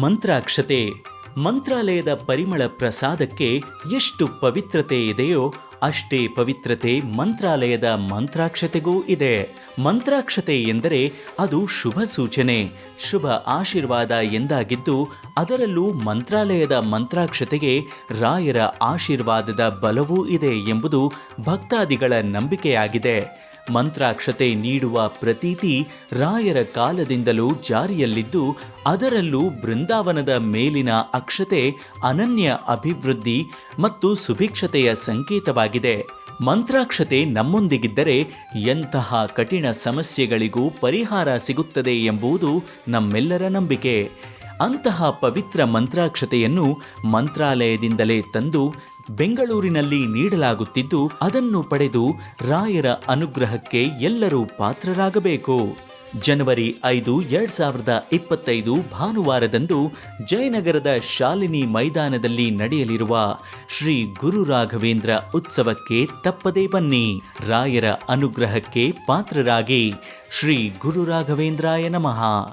ಮಂತ್ರಾಕ್ಷತೆ, ಮಂತ್ರಾಲಯದ ಪರಿಮಳ ಪ್ರಸಾದಕ್ಕೆ ಎಷ್ಟು ಪವಿತ್ರತೆ ಇದೆಯೋ ಅಷ್ಟೇ ಪವಿತ್ರತೆ ಮಂತ್ರಾಲಯದ ಮಂತ್ರಾಕ್ಷತೆಗೂ ಇದೆ. ಮಂತ್ರಾಕ್ಷತೆ ಎಂದರೆ ಅದು ಶುಭ ಸೂಚನೆ, ಶುಭ ಆಶೀರ್ವಾದ ಎಂದಾಗಿದ್ದು ಅದರಲ್ಲೂ ಮಂತ್ರಾಲಯದ ಮಂತ್ರಾಕ್ಷತೆಗೆ ರಾಯರ ಆಶೀರ್ವಾದದ ಬಲವೂ ಇದೆ ಎಂಬುದು ಭಕ್ತಾದಿಗಳ ನಂಬಿಕೆಯಾಗಿದೆ. ಮಂತ್ರಾಕ್ಷತೆ ನೀಡುವ ಪ್ರತೀತಿ ರಾಯರ ಕಾಲದಿಂದಲೂ ಜಾರಿಯಲ್ಲಿದ್ದು, ಅದರಲ್ಲೂ ಬೃಂದಾವನದ ಮೇಲಿನ ಅಕ್ಷತೆ ಅನನ್ಯ ಅಭಿವೃದ್ಧಿ ಮತ್ತು ಸುಭಿಕ್ಷತೆಯ ಸಂಕೇತವಾಗಿದೆ. ಮಂತ್ರಾಕ್ಷತೆ ನಮ್ಮೊಂದಿಗಿದ್ದರೆ ಎಂತಹ ಕಠಿಣ ಸಮಸ್ಯೆಗಳಿಗೂ ಪರಿಹಾರ ಸಿಗುತ್ತದೆ ಎಂಬುದು ನಮ್ಮೆಲ್ಲರ ನಂಬಿಕೆ. ಅಂತಹ ಪವಿತ್ರ ಮಂತ್ರಾಕ್ಷತೆಯನ್ನು ಮಂತ್ರಾಲಯದಿಂದಲೇ ತಂದು ಬೆಂಗಳೂರಿನಲ್ಲಿ ನೀಡಲಾಗುತ್ತಿದ್ದು, ಅದನ್ನು ಪಡೆದು ರಾಯರ ಅನುಗ್ರಹಕ್ಕೆ ಎಲ್ಲರೂ ಪಾತ್ರರಾಗಬೇಕು. ಜನವರಿ ಐದು, ಎರಡ್ ಸಾವಿರದ ಇಪ್ಪತ್ತೈದು ಭಾನುವಾರದಂದು ಜಯನಗರದ ಶಾಲಿನಿ ಮೈದಾನದಲ್ಲಿ ನಡೆಯಲಿರುವ ಶ್ರೀ ಗುರು ರಾಘವೇಂದ್ರ ಉತ್ಸವಕ್ಕೆ ತಪ್ಪದೇ ಬನ್ನಿ. ರಾಯರ ಅನುಗ್ರಹಕ್ಕೆ ಪಾತ್ರರಾಗಿ ಶ್ರೀ ಗುರು ರಾಘವೇಂದ್ರಾಯ ನಮಃ.